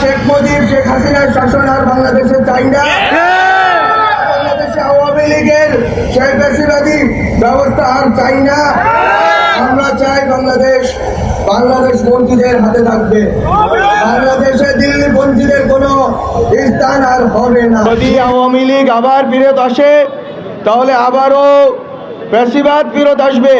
শেখ মুজিব, শেখ হাসিনার শাসন আর বাংলাদেশে চাই না। বাংলাদেশে আওয়ামী লীগের বেশিবাদী ব্যবস্থা আর চাই না। আমরা চাই বাংলাদেশ বাংলাদেশ বঞ্চিতের হাতে থাকবে। বাংলাদেশে দিল্লি বঞ্চিতের কোনো স্থান আর হবে না। যদি আওয়ামী লীগ আবার ফিরত আসে, তাহলে আবারও বেশিবাদ ফিরত আসবে।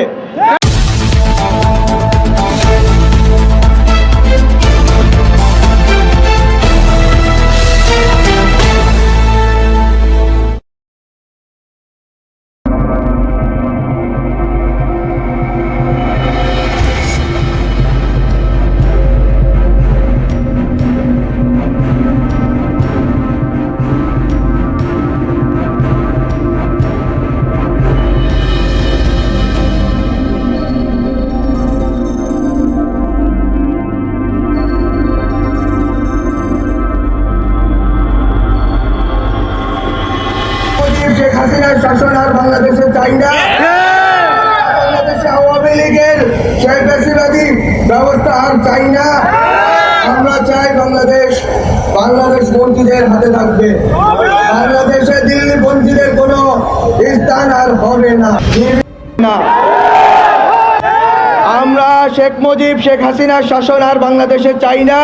বাংলাদেশে চাই না। বাংলাদেশে আওয়ামী লীগের সেই ব্যবস্থা আর চাই না। আমরা চাই বাংলাদেশ বাংলাদেশ বঞ্চিতের হাতে থাকবে। বাংলাদেশে দিল্লি বঞ্চিতের কোনো স্থান আর হবে না। না। শেখ মুজিব, শেখ হাসিনার শাসন আর বাংলাদেশে চাই না।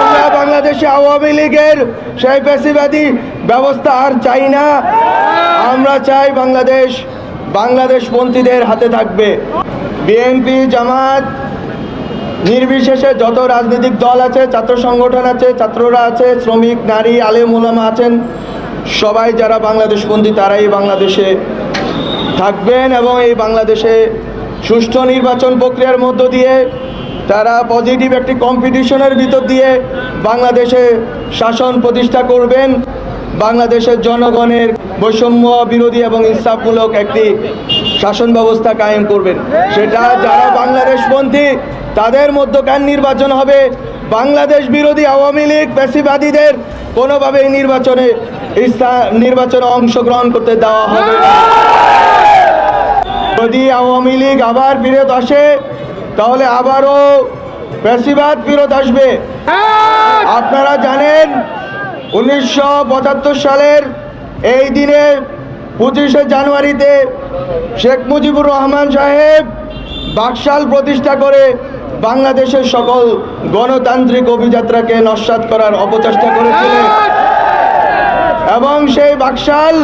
আমরা বাংলাদেশে আওয়ামী লীগের সেই পেশিবাদী ব্যবস্থা আর চাই না। আমরা চাই বাংলাদেশ বাংলাদেশ পন্থীদের হাতে থাকবে। বিএনপি জামাত, নির্বিশেষে যত রাজনৈতিক দল আছে, ছাত্র সংগঠন আছে, ছাত্ররা আছে, শ্রমিক, নারী, আলেম ওলামা আছেন, সবাই যারা বাংলাদেশপন্থী তারাই বাংলাদেশে থাকবেন এবং এই বাংলাদেশে সুষ্ঠু নির্বাচন প্রক্রিয়ার মধ্য দিয়ে তারা পজিটিভ একটি কম্পিটিশনের ভিতর দিয়ে বাংলাদেশে শাসন প্রতিষ্ঠা করবেন। বাংলাদেশের জনগণের বৈষম্য বিরোধী এবং ইনসাফমূলক একটি শাসন ব্যবস্থা কায়েম করবেন। সেটা যারা বাংলাদেশপন্থী, তাদের মধ্যকার নির্বাচন হবে। বাংলাদেশ বিরোধী আওয়ামী লীগ পেশিবাদীদের কোনোভাবেই নির্বাচনে নির্বাচনে অংশগ্রহণ করতে দেওয়া হবে না। যদি আওয়ামী লীগ আবার ফিরত আসে, তাহলে আবারও বেশিবাদ ফিরত আসবে। আপনারা জানেন, উনিশশো পঁচাত্তর সালের এই দিনে পঁচিশে জানুয়ারিতে শেখ মুজিবুর রহমান সাহেব বাকশাল প্রতিষ্ঠা করে বাংলাদেশের সকল গণতান্ত্রিক অভিযাত্রাকে নস্বাত করার অপচেষ্টা করেছিলেন। এবং সেই বাকশাল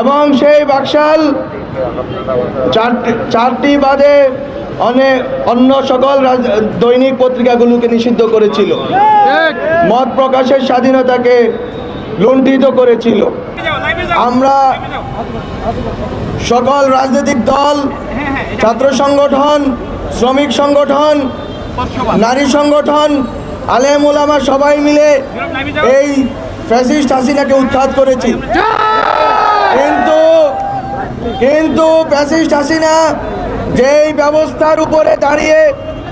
এবং সেই বাকশাল চারটি বাদে অনেক অন্য সকল দৈনিক পত্রিকাগুলোকে নিষিদ্ধ করেছিল। মত প্রকাশের স্বাধীনতাকে লুণ্ঠিত করেছিল। আমরা সকল রাজনৈতিক দল ছাত্র সংগঠন শ্রমিক সংগঠন নারী সংগঠন আলেম ওলামা সবাই মিলে এই ফ্যাসিস্ট হাসিনাকে উৎখাত করেছি। কিন্তু কিন্তু ফ্যাসিস্ট হাসিনা যেই ব্যবস্থার উপরে দাঁড়িয়ে,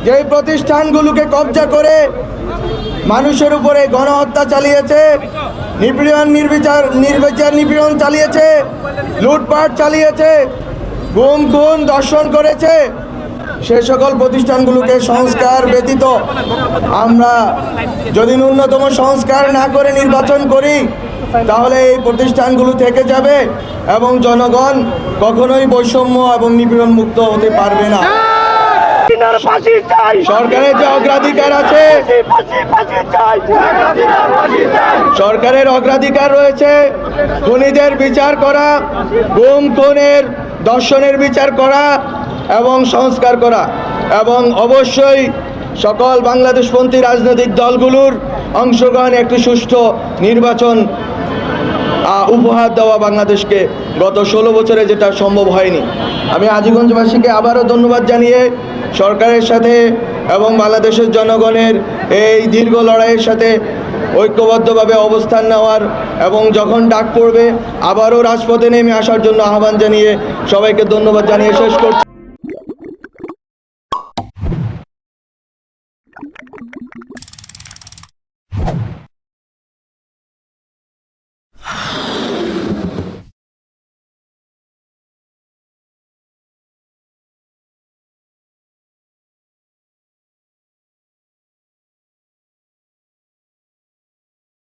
যেই প্রতিষ্ঠানগুলোকে কবজা করে মানুষের উপরে গণহত্যা চালিয়েছে, নিপীড়ন নির্বিচার নির্বিচার নিপীড়ন চালিয়েছে, লুটপাট চালিয়েছে, গুম খুন দর্শন করেছে সে সকল প্রতিষ্ঠানগুলোকে সংস্কার ব্যতীত আমরা যদি ন্যূনতম সংস্কার না করে নির্বাচন করি তাহলে এই প্রতিষ্ঠানগুলো থেকে যাবে এবং জনগণ কখনোই বৈষম্য এবং নিপীড়ন মুক্ত হতে পারবে না। সরকারের যে অগ্রাধিকার আছে সরকারের অগ্রাধিকার রয়েছে খুনিদের বিচার করা গুম খুনের দর্শনের বিচার করা এবং সংস্কার করা এবং অবশ্যই সকল বাংলাদেশপন্থী রাজনৈতিক দলগুলোর অংশগ্রহণ একটি সুষ্ঠু নির্বাচন উপহার দেওয়া বাংলাদেশকে গত ষোলো বছরে যেটা সম্ভব হয়নি। আমি আজিগঞ্জবাসীকে আবারও ধন্যবাদ জানিয়ে সরকারের সাথে এবং বাংলাদেশের জনগণের এই দীর্ঘ লড়াইয়ের সাথে ঐক্যবদ্ধভাবে অবস্থান নেওয়ার এবং যখন ডাক পড়বে, আবারও রাজপথে নেমে আসার জন্য আহ্বান জানিয়ে সবাইকে ধন্যবাদ জানিয়ে শেষ করছি। よし!